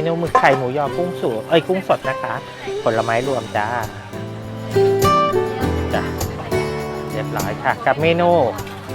มนูหมึกไข่หมูยอกุ้งสูเอ้ยกุ้งสดนะคะ ผลไม้รวมจ้าจ้ะเรียบร้อยค่ะ กับเมนู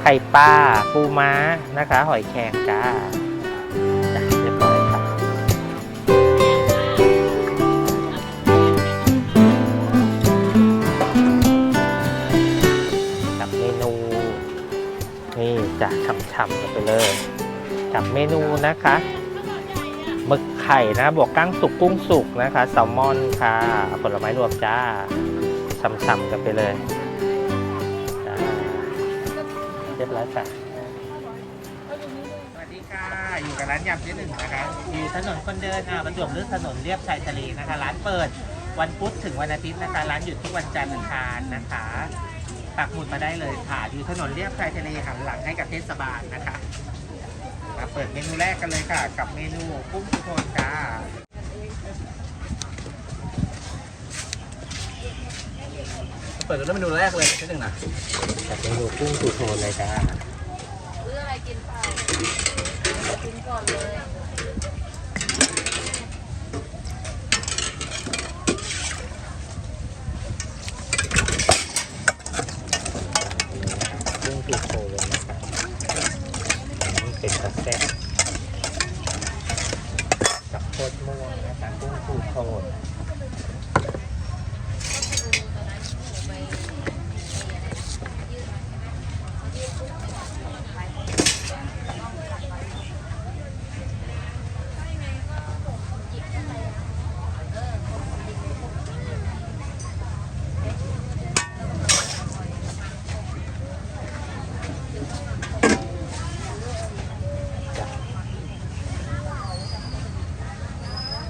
ไข่ปลาปูม้านะคะ หอยแครงจ้าจ้ะเรียบร้อยค่ะกับเมนูนี่จะฉ่ำๆกันไปเลย กับเมนูนะคะ หมึกไข่นะบวกกั้งสุกกุ้งสุกนะคะแซลมอนค่ะ ผลไม้รวมจ้าฉ่ำๆกันไปเลยเรียบร้อยค่ะสวัสดีค่ะ อยู่กับร้านยำเจ๊หนึ่งนะคะอยู่ถนนคนเดินอะประจวบหรือถนนเรียบชายทะเลนะคะ ร้านเปิดวันพุธถึงวันอาทิตย์นะคะ ร้านหยุดทุกวันจันทร์อังคารนะคะปักหมุดมาได้เลยค่ะ อยู่ถนนเรียบชายทะเลหันหลังให้กับเทศบาลนะคะ มาเปิดเมนูแรกกันเลยค่ะ กับเมนูกุ้งสุโขนจ้าเปิดกันด้วยเมนูแรกเลยที่หนึ่งนะกับเมนูกุ้งสุโขนเลยจ้าซื้ออะไรกินเปล่ากินก่อนเลย กุ้งสุโขนเลยนะคะนี่เป็นกระแซ่บกับโคตรม่วงนะคะกุ้งสุโขน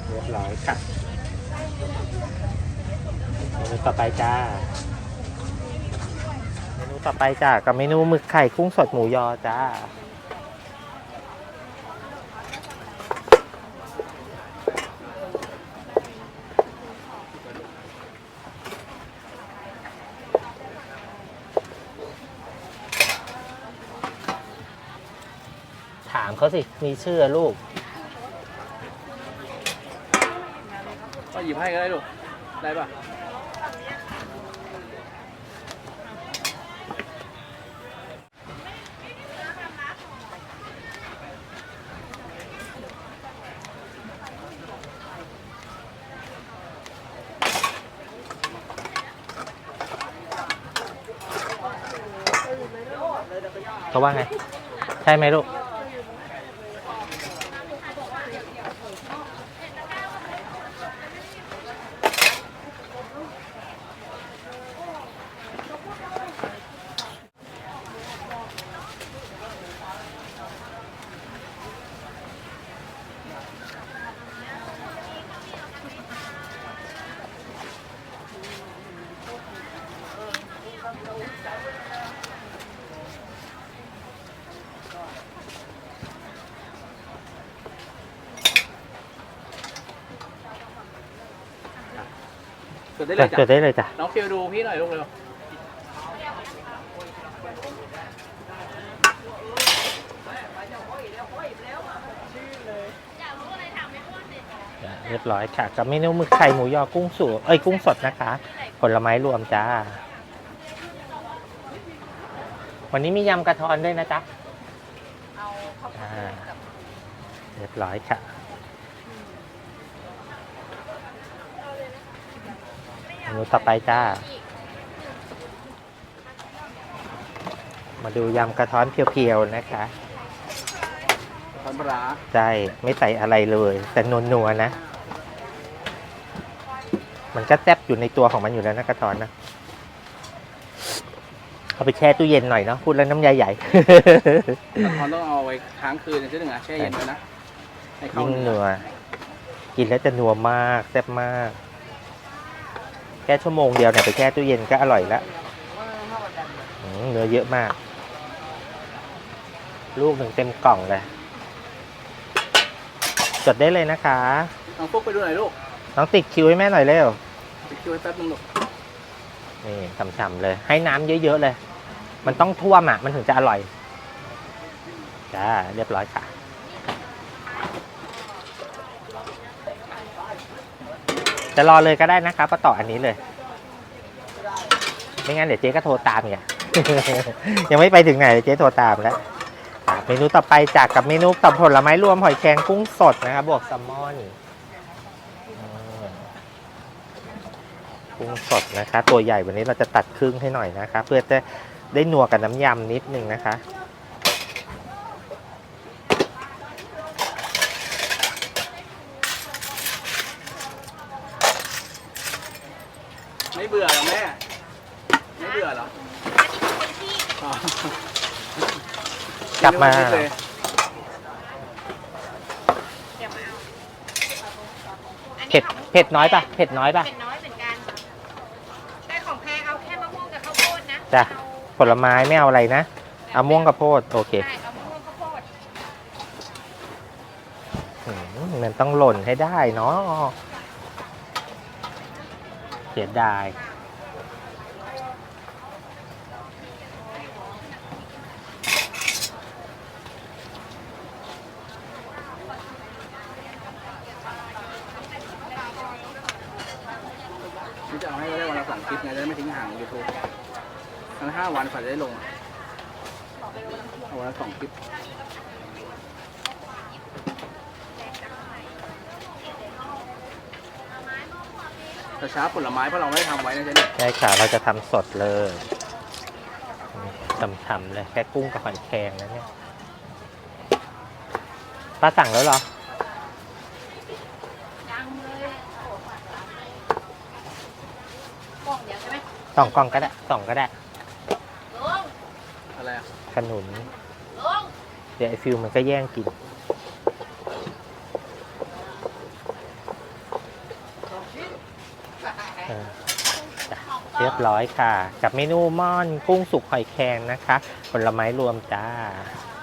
เรียบร้อยค่ะเมนูต่อ ไปจ้า เมนูต่อไปจ้ากับเมนูหมึกไข่กุ้งสดหมูยอจ้า ถามเขาสิ มีชื่อลูก ก็หยิบให้ก็ได้ลูกได้ป่ะ เขาว่าไง ใช่ไหมลูก จดได้เลยจจ้ะดได้เลยจ้ะน้องฟิวดูพี่หน่อยลูกเร็วเรียบร้อยค่ะกับเมนูหมึกไข่หมูยอกุ้งสูเอ้ยกุ้งสดนะคะ ผลไม้รวมจ้า วันนี้มียำกระท้อนด้วยนะจ๊ะเอาข้าวผัดอ่ากับเรียบร้อยค่ะ มนูต่อไปจ้า มาดูยำกระท้อนเพียวๆนะคะ ทอนปลาร้าใช่ ไม่ใส่อะไรเลย แต่นัวๆนะ มันก็แซ่บอยู่ในตัวของมันอยู่แล้วนะกระท้อนนะเอาไปแช่ตู้เย็นหน่อยเนาะพูดแล้วน้ำยาใหญ่ทอนต้องเอาไว้ค้างคืนในที่หนึ่งนะแช่เย็นไว้นะให้เข้ายิ่งเนื้นัอวกินแล้วจะนัวมากแซ่บมากแค่ชั่วโมงเดียวเนี่ยไปแช่ตู้เย็นก็อร่อยแล้วอืมเนื้อเยอะมาก ลูกหนึ่งเต็มกล่องเลยจดได้เลยนะคะน้องฟุกไปดูหน่อยลูกน้องติดคิวให้แม่หน่อยเร็วไปคิวไว้แป๊บนึงลูกนี่ฉ่ำๆเลย ให้น้ำเยอะๆเลย มันต้องท่วมอะ มันถึงจะอร่อยจ้าเรียบร้อยค่ะ จะรอเลยก็ได้นะคะมาต่ออันนี้เลย ไม่งั้นเดี๋ยวเจ๊ก็โทรตามอีกอะ ยังไม่ไปถึงไหนเจ๊โทรตามแล้วอะเมนูต่อไปจากกับเมนูกับผลไม้รวมหอยแครงกุ้งสดนะครับบวกแซลมอนอืมกุ้งสดนะคะ ตัวใหญ่วันนี้เราจะตัดครึ่งให้หน่อยนะคะ เพื่อจะได้นัวกับน้ำยำนิดนึงนะคะ ไม่เบื่อเหรอแม่ ไม่เบื่อเหรออ๋อก ลับมา กินเลยเดี๋ยวมาเอาอันนี้เผ็ดของเผ็ดน้อยปะเผ็ดน้อยปะเผ็ดน้อยเหมือนกันแต่ของแพรเอาแค่มะม่วงกับข้าวโพดนะจ้ะเอาผลไม้ไม่เอาอะไรนะเอาม่วงกับโพดโอเคใช่เอามะม่วงข้าวโพดอืมมันต้องหล่นให้ได้เนาะเสียดาย ที่จะเอาให้ได้วันละสองคลิปไงจะได้ไม่ทิ้งห่างยูทูบทั้งห้า วันฝ่าจะได้ลงเอาวันละสองคลิปแต่ช้าผลไม้เพราะเราไม่ได้ทำไว้นะเจ๊เนี่ยใช่ค่ะเราจะทำสดเลยทำๆเลยแค่กุ้งกับหอยแครงนะเนี่ยป้าสั่งแล้วเหรอยังเลยกล่องเดียวใช่ไหมสองกล่องก็ได้สองก็ได้ ลุง อะไรอะ ข นุนลุงเดี๋ยวไอฟิวมันก็แย่งกินเออจ้ะเรียบร้อยค่ะ กับเมนูม่อนกุ้งสุกหอยแครงนะคะ ผลไม้รวมจ้า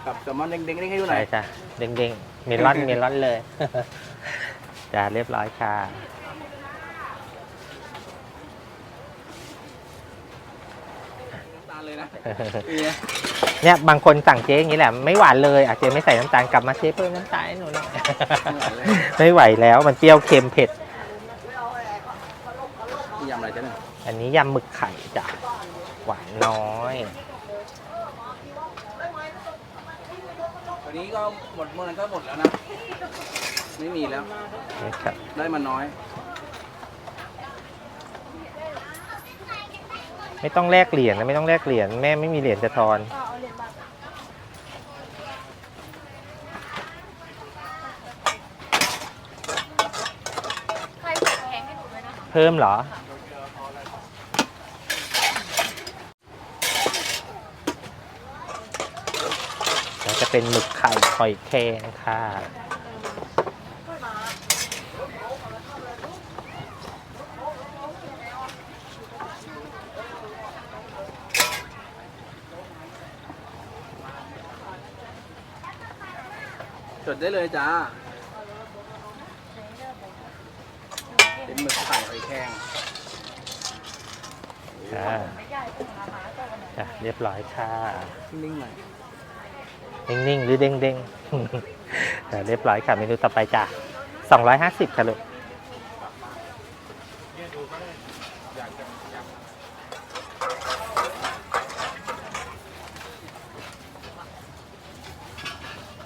กับแซลมอนเด้งๆเด้งให้ดูหน่ใช่อยจ้ะเด้งๆเมลอนเมลอนเลยจ้าเรียบร้อยค่ะตาลเลยนะนี่ไง เนี่ยบางคนสั่งเจ๊อย่างนี้แหละไม่หวานเลยอะเจ๊ไม่ใส่น้ำตาลกลับมาเจ๊เพิ่มน้ำตาลให้หนูหน่อยไม่ไหวแล้วมันเปรี้ยวเค็มเผ็ดนี่ยำอะไรเจ๊เนี่ยอันนี้ยำหมึกไข่จ้ะหวานน้อย วันนี้ก็หมดเมื่อนั้นก็หมดแล้วนะ ไม่มีแล้ว นี่ครับ ได้มาน้อย ไม่ต้องแลกเหรียญนะไม่ต้องแลกเหรียญแม่ไม่มีเหรียญจะทอน ใครใส่แข็งให้หนูด้วยนะ เพิ่มเหรอ แล้วจะเป็นหมึกไข่หอยแครงค่ะจดได้เลยจ้า เป็น หมึกไข่หอยแครงค่ะจ้ะเรียบร้อยค่ะนิ่งๆหน่อยนิ่งๆหรือเด้งๆจ้ะเรียบร้อยค่ะเมนูต่อไปจ้ะ250 ค่ะลูก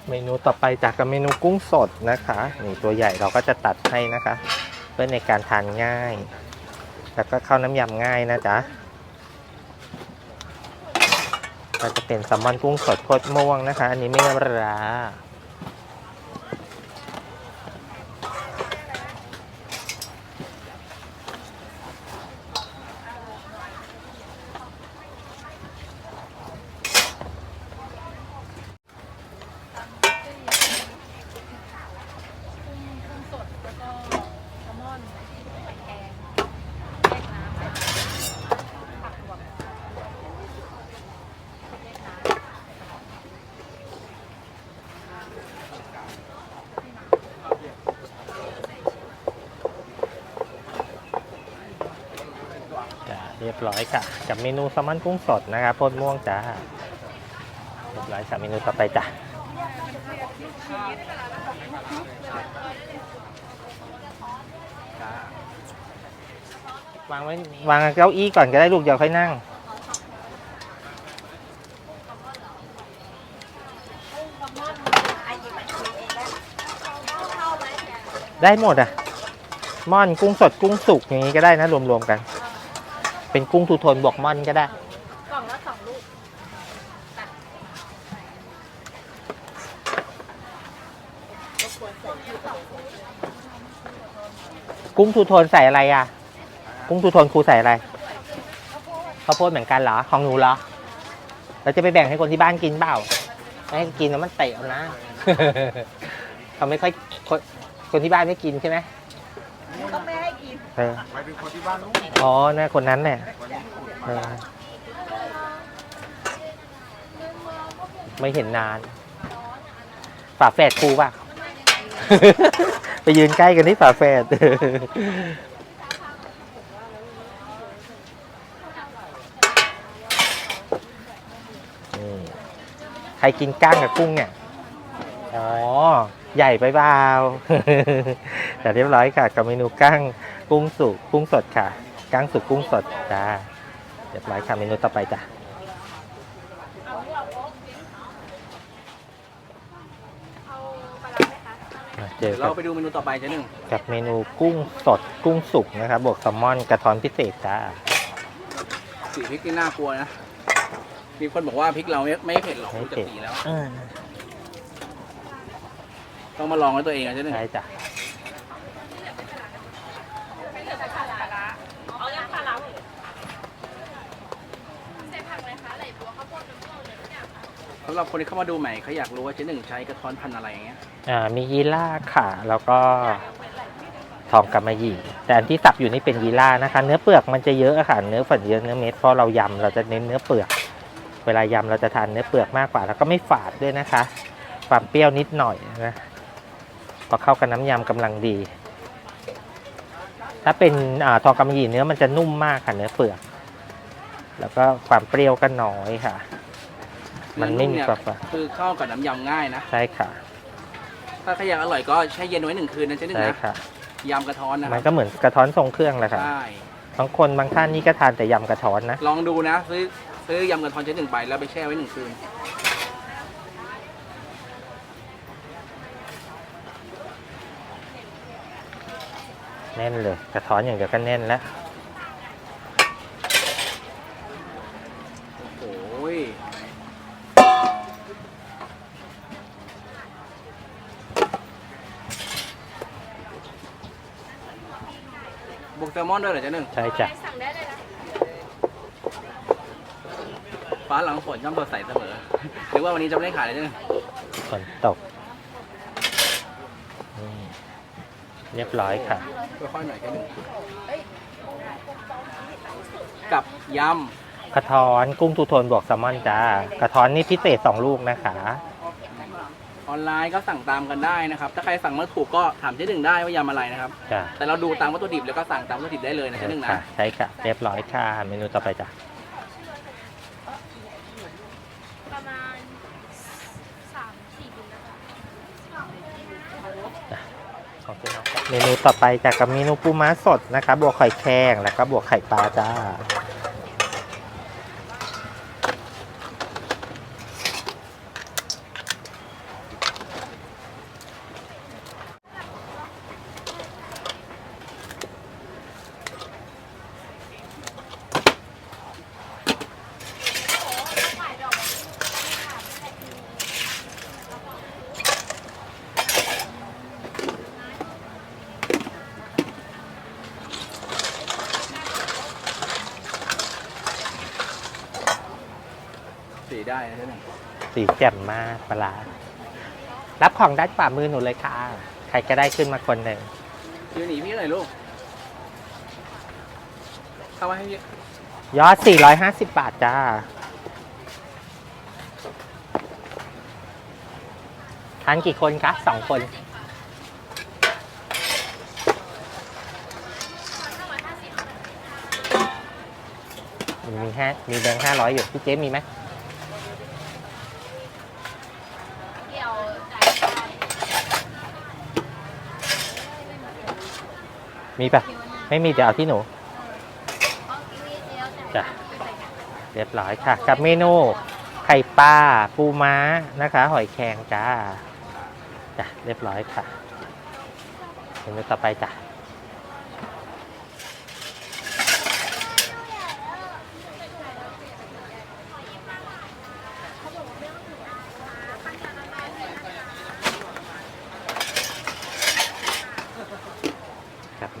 เมนูต่อไปจากกับเมนูกุ้งสดนะคะนี่ตัวใหญ่เราก็จะตัดให้นะคะเพื่อในการทานง่าย แล้วก็เข้าน้ำยำง่ายนะจ๊ะก็จะเป็นแซลมอนกุ้งสดโคตรม่วงนะคะ อันนี้ไม่น้ำรา เรียบร้อยค่ะ กับเมนูแซลมอนกุ้งสดนะคะโคตรม่วงจ้าเรียบร้อยค่ะเมนูต่อไปจ้ะจ้าวางไว้วางเก้าอี้ก่อนก็ได้ลูกเดี๋ยวค่อยนั่งได้หมดอะม่อนกุ้งสดกุ้งสุกอย่างนี้ก็ได้นะรวมๆกัน เป็นกุ้งทูโทนบวกม่อนก็ได้ กล่องละสองลูกกุ้งทูโทนใส่อะไรอะ กุ้งทูโทนครูใส่อะไรข้าวโพดเหมือนกันเหรอ ของหนูเหรอ เราจะไปแบ่งให้คนที่บ้านกินเปล่า ไม่ให้กินแล้วมันเตะเอานะ เขาไม่ค่อยคนคนที่บ้านไม่กินใช่ไหมก็ไม่ให้กินเออหมายถึงคนที่บ้านลูกอ๋อน่าคนนั้นแหละเออไม่เห็นนานฝาแฝดครูป่ะ ไปยืนใกล้กันที่ฝาแฝด นี่ใครกินก้างกับกุ้งเนี่ย อ๋อ ใหญ่ไปเปล่า แต่เรียบร้อยค่ะกับเมนูก้าง กุ้งสุกกุ้งสดค่ะก้างสุกกุ้งสดจ้าเรียบร้อยค่ะเมนูต่อไปจ้ะมาเจอเรากับไปดูเมนูต่อไปเจ๊หนึ่งกับเมนูกุ้งสดกุ้งสุกนะครับ บวกแซลมอนกระท้อนพิเศษจ้าสีพริกนี่น่ากลัวนะ มีคนบอกว่าพริกเราไม่ไม่เผ็ดหรอกไม่ดูจากเผ็ดสีแล้วอ่าต้องมาลองด้วยตัวเองอะเจ๊หนึ่งใช่จ้ะ เอายังปลาล้าใส่ผักเลยคะไหลบัวข้าวโพดน้ำเต้าเลยทุกอย่างค่ะ สำหรับคนที่เข้ามาดูใหม่เขาอยากรู้ว่าเจ๊หนึ่งใช้กระท้อนพันธุ์อะไรอย่างเงี้ยอ่ามียีล่าค่ะ แล้วก็ทองกำมะหยี่ แต่อันที่สับอยู่นี่เป็นยีล่านะคะ เนื้อเปลือกมันจะเยอะอะค่ะ เนื้อฝันเยอะเนื้อเม็ดเพราะเรายำเราจะเน้นเนื้อเปลือก เวลายำเราจะทานเนื้อเปลือกมากกว่า แล้วก็ไม่ฝาดด้วยนะคะ ความเปรี้ยวนิดหน่อยนะพอเข้ากับน้ำยำกำลังดี ถ้าเป็นอทองกำมะหยี่เนื้อมันจะนุ่มมากค่ะเนื้อเปลือก แล้วก็ความเปรี้ยวก็น้อยค่ะ มันไม่มีเนื้อคนุ่วามเนี่ยฝาดคือเข้ากับน้ำยำง่ายนะ ใช่ค่ะ ถ้าใครอยากอร่อยก็แช่เย็นไว้หนึ่งคืนนะเจ๊หนึ่งใช่นะค่ะ ยำกระท้อนนะคมัรันบก็เหมือนกระท้อนทรงเครื่องแหละค่ะใช่ บางคนบางท่านนี่ก็ทานแต่ยำกระท้อนนะ ลองดูนะ ซื้อซื้อยำกระท้อนเจ๊หนึ่งไปแล้วไปแช่ไว้หนึ่งคืน แน่นเลย กระท้อนอย่างเดียวก็แน่นแล้ว มอนด้วยเหรอเจ๊หนึ่งใช่จ้ะสั่งได้เลยนะฟ้าหลังฝนย่อมสดใสเสมอ หรือว่าวันนี้จะไม่ได้ขายเลยเจ๊หนึ่งฝนตกนี่เรียบร้อยค่ะ ค่อยๆหน่อยแค่หนึ่งกับยกระท้อนกุ้งทูโทนบวกแซลมอนจ้ากระท้อนนี่พิเศษสองลูกนะคะำ ออนไลน์ก็สั่งตามกันได้นะครับ ถ้าใครสั่งไม่ถูกก็ถามเจ๊หนึ่งได้ว่ายำอะไรนะครับ จ้ะแต่เราดูตามวัตถุดิบแล้วก็สั่งตามวัตถุดิบได้เลยนะเจ๊หนึ่งค่ะนะใช่ค่ะ เรียบร้อยค่ะ เมนูต่อไปจ้ะประมาณสามสี่บินนะคะ ของเจ๊น้องครับเมนูต่อไปจากกับเมนูปูม้าสดนะคะ บวกไข่แข็งแล้วก็บวกไข่ปลาจ้า สีแจ่มมากปลาร้ารับของด้านขวามือหนูเลยค่ะ ใครก็ได้ขึ้นมาคนหนึ่งยืนหนีพี่หน่อยลูก เข้ามาให้พี่ยอด 450 บาทจ้า ทานกี่คนคะสองคน มีแค่มีแบงค์ห้าร้อยอยู่ พี่เจ๊มีไหม มีปะไม่มีเดี๋ยวเอาที่หนูจ้ะเรียบร้อยค่ะ กับเมนูไข่ปลาปูม้านะคะ หอยแครงจ้าจ้ะเรียบร้อยค่ะเมนูต่อไปจ้ะ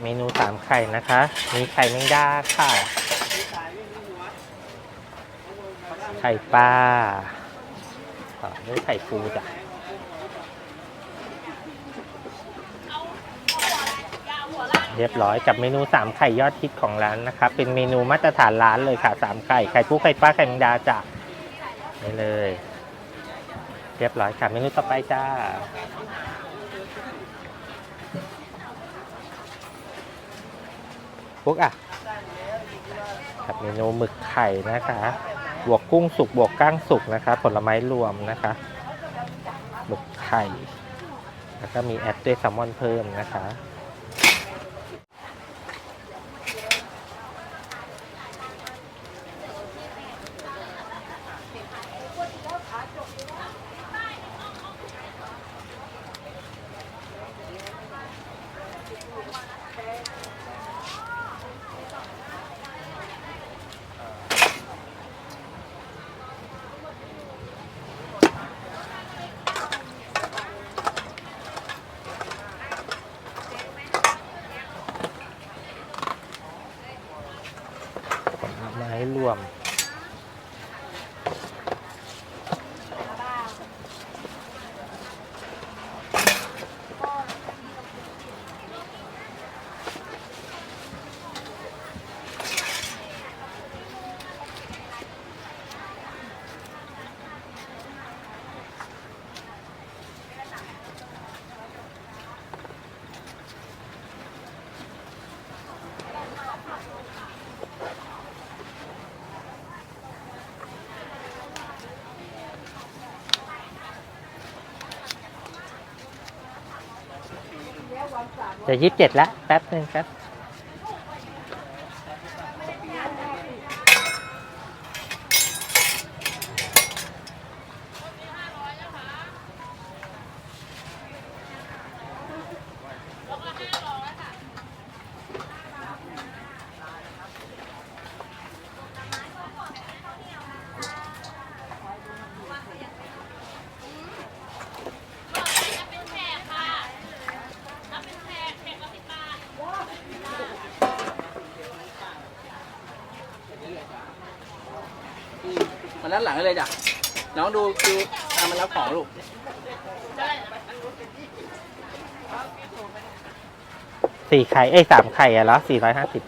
เมนูสามไข่นะคะ มีไข่แมงดาค่ะ ไข่ปลาต่อด้วยไข่ปูจ้ะเรียบร้อยกับเมนูสามไข่ยอดฮิตของร้านนะครับเป็นเมนูมาตรฐานร้านเลยค่ะสามไข่ ไข่ปูไข่ปลาไข่แมงดาจ้ะนี่เลย เรียบร้อยค่ะเมนูต่อไปจ้า พวกอะกับเมนูหมึกไข่นะคะ บวกกุ้งสุกบวกก้างสุกนะคะ ผลไม้รวมนะคะหมึกไข่ แล้วก็มีแอดด้วยแซลมอนเพิ่มนะคะ ผลไม้รวม จะยี่สิบเจ็ดแล้วแป๊บหนึ่งครับ ด้านหลังได้เลยจ้ะ น้องดูคิวตามมารับของลูกสี่ไข่เอ้สามไข่อะเหรอสี่ร้อยห้าสิบ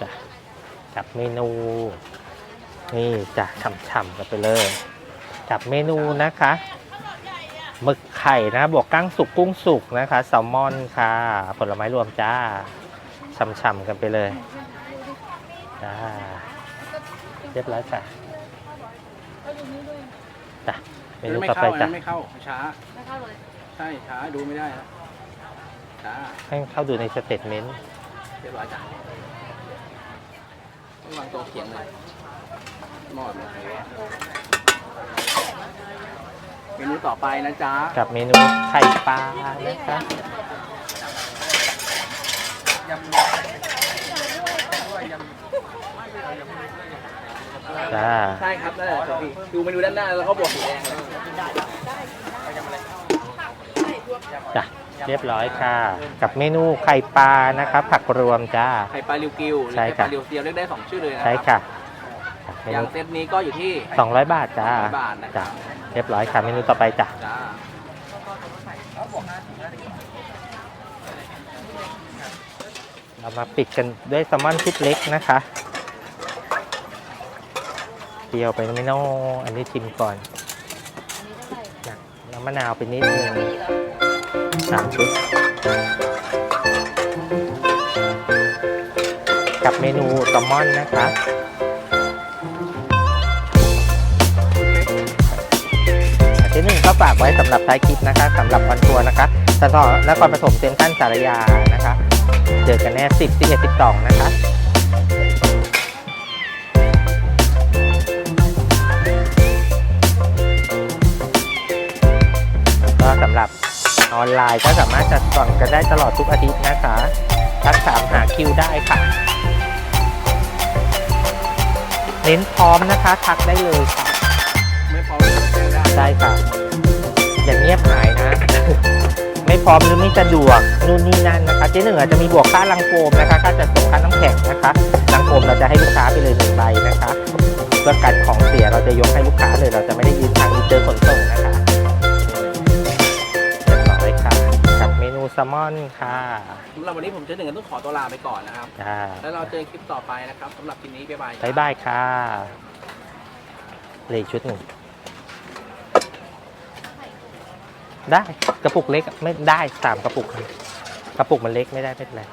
จ้ะกับเมนู นี่จ้ะฉ่ำๆกันไปเลยกับเมนูนะคะหมึกไข่นะบวกกั้งสุกกุ้งสุกนะคะแซลมอนค่ะ ผลไม้รวมจ้าฉ่ำๆกันไปเลย จ้าเรียบร้อยจ้ะจ้ะเมนูไม่ต่อไปเข้าจ้ะนะไม่เข้าช้า ไม่เข้าเลยใช่ช้าดูไม่ได้นะช้าให้เข้าดูในสเตทเมนต์เรียบร้อยจ้ะต้องวางตัวเขียงเลยหมอดเลยเมนูต่อไปนะจ๊ะกับเมนูไข่ปลานะคะยำ จ้าใช่ครับนั่นแหละครับพี่ดูเมนูด้านหน้าแล้วก็บวกสีแดงเลยจ้ะเรียบร้อยค่ะ กับเมนูไข่ปลานะคะผักรวมจ้า ไข่ปลาริวกิวหรือใช่ไข่ครัปบลาริวเซียวเรียกได้สองชื่อเลยนะใช่ครับค่ะเมอย่านูงเซตนี้ก็อยู่ที่200บาทจ้า200บาทนะครัจ้ะบเรียบร้อยค่ะเมนูต่อไปจ้ะจ้าเรามาปิดกันด้วยแซลมอนชุดเล็กนะคะ เดียวไปไม่น้ออันนี้ชิมก่อนนะน้ำมะนาวไปนิดนึงสามชุด กับเมนูแซลมอนนะคะที่หนึ่งก็ฝากไว้สำหรับท้ายคลิปนะคะสำหรับวันทัวร์นะคะสถานนครปฐมเซ็นทรัลสารยานะคะ เจอกันแน่10 11 12นะคะ ออนไลน์ก็สามารถจัดสั่งกันได้ตลอดทุกอาทิตย์นะคะทักถามหาคิวได้ค่ะ เน้นพร้อมนะคะ ทักได้เลยค่ะ ไม่พอเลยแจ้งได้ได้ค่ะ อย่าเงียบหายนะ ไม่พร้อมหรือไม่สะดวกนู่นนี่นั่นนะคะเจ๊หนึ่งอาจจะมีบวกค่าลังโฟมนะคะค่าจัดส่งค่าน้ำแข็งนะคะลังโฟมเราจะให้ลูกค้าไปเลยหนึ่งใบนะคะ เพื่อกันของเสียเราจะยกให้ลูกค้าเลย เราจะไม่ได้ยืนทางอินเตอร์ขนส่งนะคะ แซลมอนค่ะสำหรับวันนี้ผมเจะหนึ่งต้องขอตัวลาไปก่อนนะครับ จ้าแล้วเราเจอคลิปต่อไปนะครับสำหรับคลิปนี้บ๊ายบายบายบายค่ะเหลยชุดหนึ่ง ได้กระปุกเล็กไม่ได้สามกระปุก กระปุกมันเล็กไม่ได้ไม่เป็นไร